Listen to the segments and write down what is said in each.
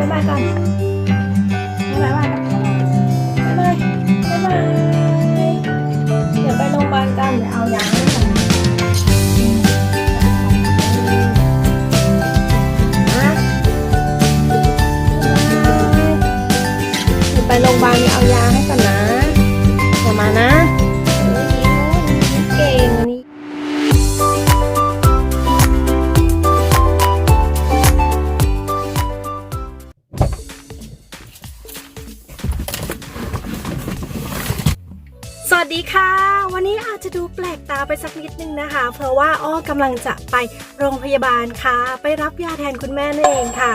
บ๊ายบายก่อนบ๊ายบายบ๊ายบายบ๊ายบายเดี๋ยวไปโรงพยาบาลกันเดี๋ยวเอายาให้ก่อนนะเดี๋ยวไปโรงพยาบาลมีเอายาให้ก่อนนะ สวัสดีค่ะ วันนี้อาจจะดูแปลกตาไปสักนิดนึงนะคะ เพราะว่าอ้อกำลังจะไปโรงพยาบาลค่ะ ไปรับยาแทนคุณแม่นั่นเองค่ะ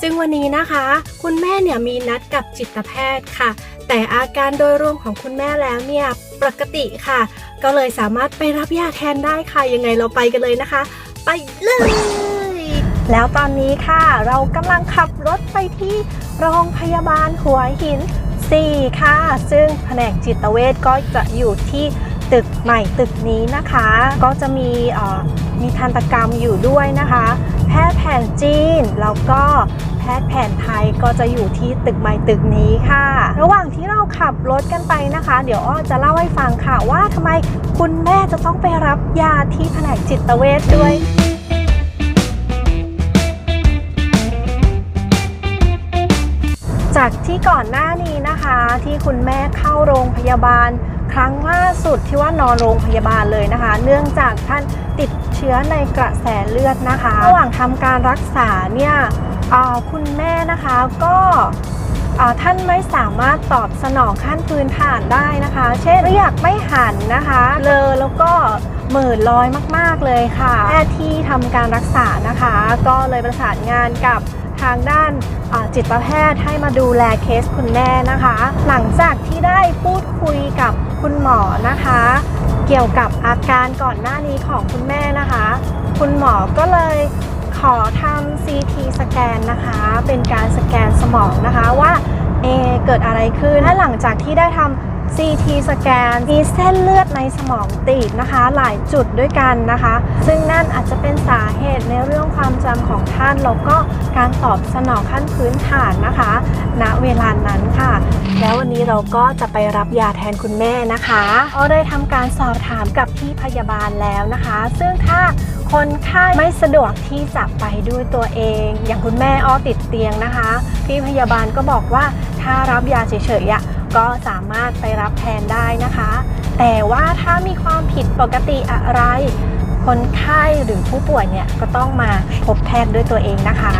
ซึ่งวันนี้นะคะ คุณแม่เนี่ยมีนัดกับจิตแพทย์ค่ะ แต่อาการโดยรวมของคุณแม่แล้วเนี่ยปกติค่ะ ก็เลยสามารถไปรับยาแทนได้ค่ะยังไงเราไปกันเลยนะคะ ไปเลยแล้วตอนนี้ค่ะ เรากำลังขับรถไปที่โรงพยาบาลหัวหิน 4 ค่ะ ซึ่งแผนกจิตเวชก็จะอยู่ที่ตึกใหม่ตึกนี้นะคะ ก็จะมีมีทันตกรรมอยู่ด้วยนะคะ แพทย์แผนจีนแล้วก็แพทย์แผนไทยก็จะอยู่ที่ตึกใหม่ตึกนี้ค่ะ ระหว่างที่เราขับรถกันไปนะคะ เดี๋ยวอ้อจะเล่าให้ฟังค่ะว่าทำไมคุณแม่จะต้องไปรับยาที่แผนกจิตเวชด้วย จากที่ก่อนหน้านี้นะคะที่คุณแม่เข้าโรงพยาบาล ครั้งล่าสุดที่ว่านอนโรงพยาบาลเลยนะคะ เนื่องจากท่านติดเชื้อในกระแสเลือดนะคะ ระหว่างทำการรักษาเนี่ยคุณแม่นะคะก็ท่านไม่สามารถตอบสนองขั้นพื้นฐานได้นะคะ เช่นเรียกไม่หันนะคะเลอแล้วก็เหม่อลอยมาก ๆเลยค่ะแพทย์ที่ทำการรักษานะคะ ก็เลยประสานงานกับางด้านจิตแพทย์ให้มาดูแลเคสคุณแม่นะคะ หลังจากที่ได้พูดคุยกับคุณหมอนะคะ เกี่ยวกับอาการก่อนหน้านี้ของคุณแม่นะคะ คุณหมอก็เลยขอทำ CT สแกนนะคะ เป็นการสแกนสมองนะคะว่าเอเกิดอะไรขึ้นและหลังจากที่ได้ทำ CT สแกนมีเส้นเลือดในสมองตีบนะคะ หลายจุดด้วยกันนะคะ ซึ่งนั่นอาจจะเป็นสาเหตุในเรื่องความจำของท่านแล้วก็การตอบสนองขั้นพื้นฐานนะคะ ณเวลานั้นค่ะ แล้ววันนี้เราก็จะไปรับยาแทนคุณแม่นะคะก็ได้ทำการสอบถามกับพี่พยาบาลแล้วนะคะ ซึ่งถ้าคนไข้ไม่สะดวกที่จะไปด้วยตัวเอง อย่างคุณแม่อ้อติดเตียงนะคะ พี่พยาบาลก็บอกว่าถ้ารับยาเฉยๆอะ ก็สามารถไปรับแทนได้นะคะ แต่ว่าถ้ามีความผิดปกติอะไร คนไข้หรือผู้ป่วยเนี่ยก็ต้องมาพบแพทย์ด้วยตัวเองนะคะ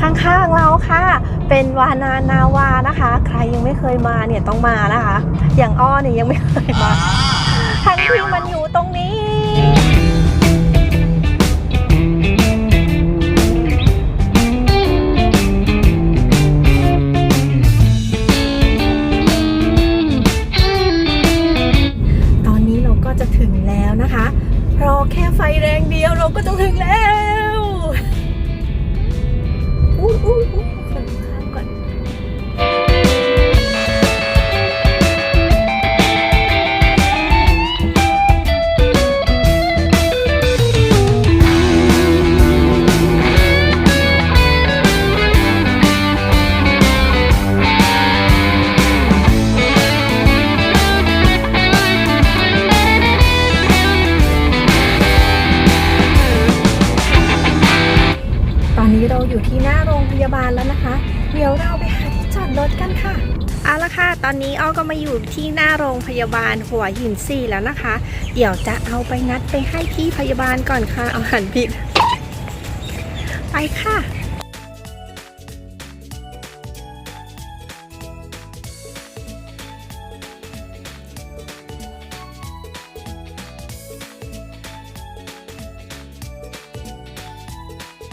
ข้างๆเราค่ะ เป็นวานานาวานะคะ ใครยังไม่เคยมาเนี่ยต้องมานะคะ อย่างอ้อเนี่ยยังไม่เคยมาทั้งที่มันอยู่ตรง เดี๋ยวเราไปหาที่จอดรถกันค่ะ เอาละค่ะ ตอนนี้อ้อก็มาอยู่ที่หน้าโรงพยาบาลหัวหินสี่แล้วนะคะ เดี๋ยวจะเอาไปนัดไปให้ที่พยาบาลก่อนค่ะ เอาหันผิด ไปค่ะ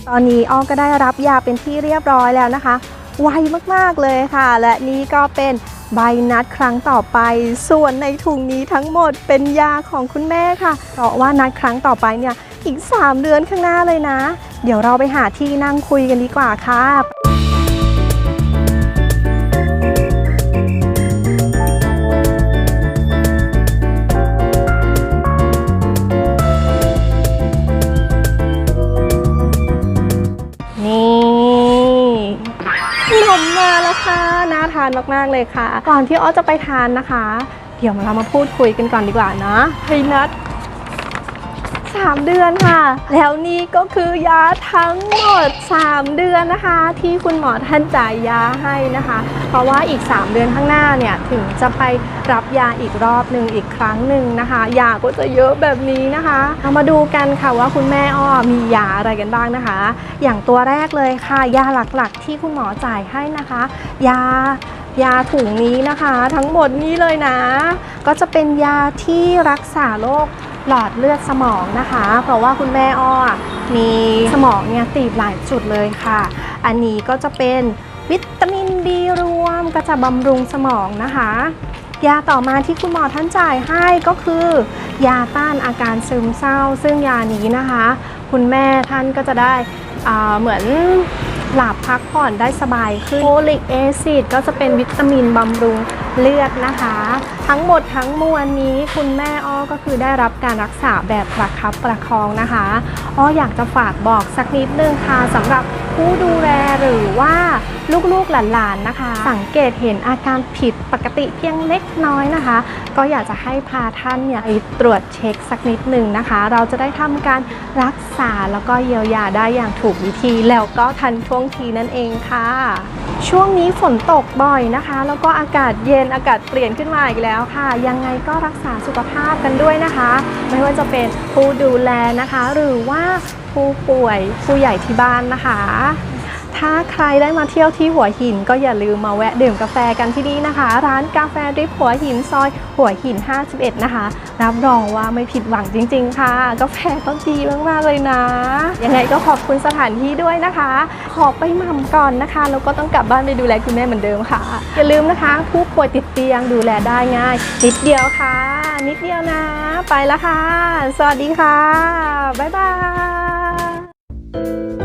ตอนนี้อ้อก็ได้รับยาเป็นที่เรียบร้อยแล้วนะคะ ไวมากๆเลยค่ะ และนี่ก็เป็นใบนัดครั้งต่อไป ส่วนในถุงนี้ทั้งหมดเป็นยาของคุณแม่ค่ะเพราะว่านัดครั้งต่อไปเนี่ยอีก 3 เดือนข้างหน้าเลยนะ เดี๋ยวเราไปหาที่นั่งคุยกันดีกว่าค่ะค่ะาทานมากๆเลยค่ะ ก่อนที่อ้อจะไปทานนะคะ เดี๋ยวเรามาพูดคุยกันก่อนดีกว่านะเฮ้ยนัด 3 เดือนค่ะ แล้วนี่ก็คือยาทั้งหมด 3 เดือนนะคะ ที่คุณหมอท่านจ่ายยาให้นะคะ เพราะว่าอีก 3 เดือนข้างหน้าเนี่ยถึงจะไปรับยาอีกรอบหนึ่งอีกครั้งหนึ่งนะคะ ยาก็จะเยอะแบบนี้นะคะเรามาดูกันค่ะว่าคุณแม่อ้อมียาอะไรกันบ้างนะคะ อย่างตัวแรกเลยค่ะ ยาหลักๆ ที่คุณหมอจ่ายให้นะคะ ยายาถุงนี้นะคะ ทั้งหมดนี้เลยนะ ก็จะเป็นยาที่รักษาโรค หลอดเลือดสมองนะคะ เพราะว่าคุณแม่อ้อมีสมองเนี่ยตีบหลายจุดเลยค่ะ อันนี้ก็จะเป็นวิตามินดีรวมก็จะบำรุงสมองนะคะ ยาต่อมาที่คุณหมอท่านจ่ายให้ก็คือ ยาต้านอาการซึมเศร้า ซึ่งยานี้นะคะ คุณแม่ท่านก็จะได้เหมือนหลับพักผ่อนได้สบายขึ้นโฟลิกแอซิดก็จะเป็นวิตามินบำรุง เลือดนะคะ ทั้งหมดทั้งมวลนี้คุณแม่อ้อก็คือได้รับการรักษาแบบประคับประคองนะคะอ้ออยากจะฝากบอกสักนิดนึงค่ะสำหรับผู้ดูแลหรือว่าลูกๆหลานๆนะคะ สังเกตเห็นอาการผิดปกติเพียงเล็กน้อยนะคะ ก็อยากจะให้พาท่านเนี่ยไปตรวจเช็คสักนิดหนึ่งนะคะ เราจะได้ทำการรักษาแล้วก็เยียวยาได้อย่างถูกวิธีแล้วก็ทันท่วงทีนั่นเองค่ะ ช่วงนี้ฝนตกบ่อยนะคะ แล้วก็อากาศเย็นอากาศเปลี่ยนขึ้นมาอีกแล้วค่ะ ยังไงก็รักษาสุขภาพกันด้วยนะคะ ไม่ว่าจะเป็นผู้ดูแลนะคะ หรือว่าผู้ป่วยผู้ใหญ่ที่บ้านนะคะ ถ้าใครได้มาเที่ยวที่หัวหิน ก็อย่าลืมมาแวะดื่มกาแฟกันที่นี่นะคะ ร้านกาแฟริปหัวหินซอย หัวหิน 51 นะคะ รับรองว่าไม่ผิดหวังจริง ๆ ค่ะ กาแฟต้องดีมากๆเลยนะ ยังไงก็ขอบคุณสถานที่ด้วยนะคะ ขอไปหม่ำก่อนนะคะแล้วก็ต้องกลับบ้านไปดูแลคุณแม่เหมือนเดิมค่ะ อย่าลืมนะคะ ผู้ป่วยติดเตียงดูแลได้ง่าย นิดเดียวค่ะ นิดเดียวนะ ไปแล้วค่ะ สวัสดีค่ะบ๊ายบาย